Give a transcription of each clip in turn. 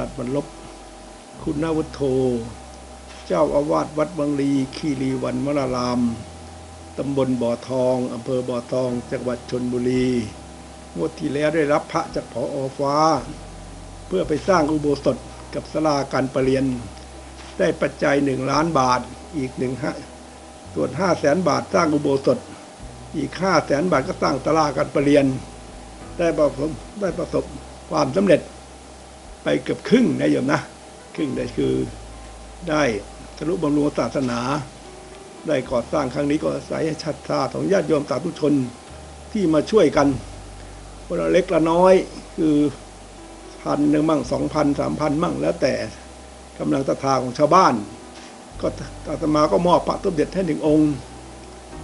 ลัดบรรลบ คุณนวุฒโธ เจ้าอาวาสวัดบางลีคีรีวันมราราม ตำบลบ่อทอง อำเภอบ่อทอง จังหวัดชนบุรี งวดที่แล้วได้รับพระจากผออฟ้า เพื่อไปสร้างอุโบสถกับสลาการประเรียน ได้ปัจจัยหนึ่งล้านบาท อีกหนึ่งห้าส่วนห้าแสนบาทสร้างอุโบสถ อีกห้าแสนบาทก็สร้างสลาการประเรียน ได้ประสบได้ประสบความสำเร็จ ไปเกือบครึ่งนะโยมนะครึ่งได้คือได้ทะลุบำรุงศาสนา ได้ก่อสร้างครั้งนี้ก็อายชัดทาของญาติโยมสาธุชนที่มาช่วยกันคนละเล็กละน้อยคือพันหนึ่งมั่งสองพันสามพันมั่งแล้วแต่กำลังศรัทธาของชาวบ้าน ก็อาตมาก็มอบพระสมเด็จให้หนึ่งองค์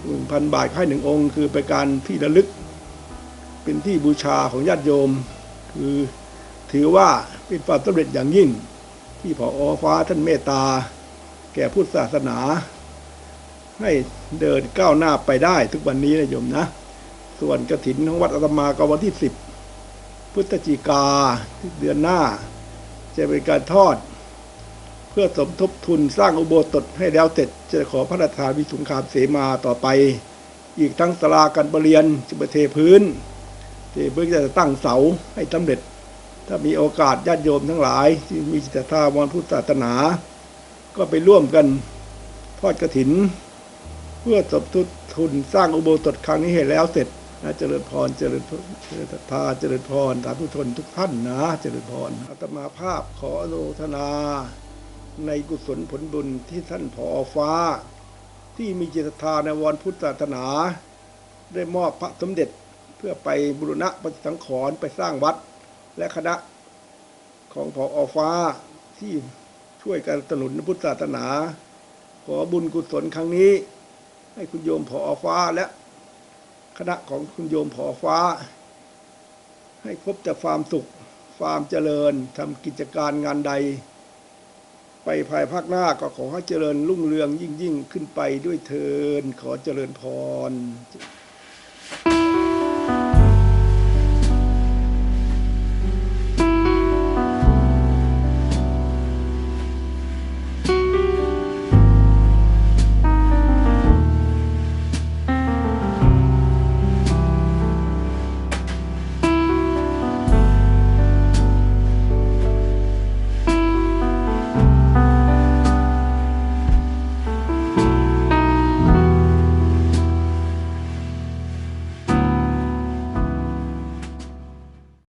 หนึ่งพันบาทให้หนึ่งองค์ คือเป็นการที่ระลึก เป็นที่บูชาของญาติโยม คือถือว่าเป็นความสำเร็จอย่างยิ่ง ที่พออฟ้าท่านเมตตา แก่พุทธศาสนา ให้เดินก้าวหน้าไปได้ทุกวันนี้นะโยมนะ ส่วนกระถินของวัดอาตมาก็วันที่สิบพฤศจิกาเดือนหน้า จะเป็นการทอด เพื่อสมทบทุนสร้างอุโบสถให้แล้วเสร็จ จะขอพระราชทานวิสุงคามเสมาต่อไป อีกทั้งสลาการประเรียนจะเทพื้นเทพื้นจะตั้งเสาให้สำเร็จ ถ้ามีโอกาสญาติโยมทั้งหลายที่มีจิตศรัทธาวรพุทธศาสนา ก็ไปร่วมกันทอดกระถิน เพื่อสมทบทุนสร้างอุโบสถครั้งนี้ให้แล้วเสร็จนะเจริญพรเจริญพรเจริญทาเจริญพรสาธุชนทุกท่านนะ เจริญพรอาตมาภาพขออนุทนา ในกุศลผลบุญที่ท่านผอฟ้า ที่มีจิตทธาในวรพุทธศาสนา ได้มอบพระสมเด็จเพื่อไปบุรณะปฏิสังขรณ์ไปสร้างวัด และคณะของผอฟ้าที่ช่วยกันสนุนพุทธศาสนา ขอบุญกุศลครั้งนี้ ให้คุณโยมผอฟ้าและคณะของคุณโยมผอฟ้า ให้พบแต่ความสุขความเจริญทำกิจการงานใด ไปภายภาคหน้าก็ขอให้เจริญรุ่งเรืองยิ่งยิ่งขึ้นไปด้วยเทินขอเจริญพร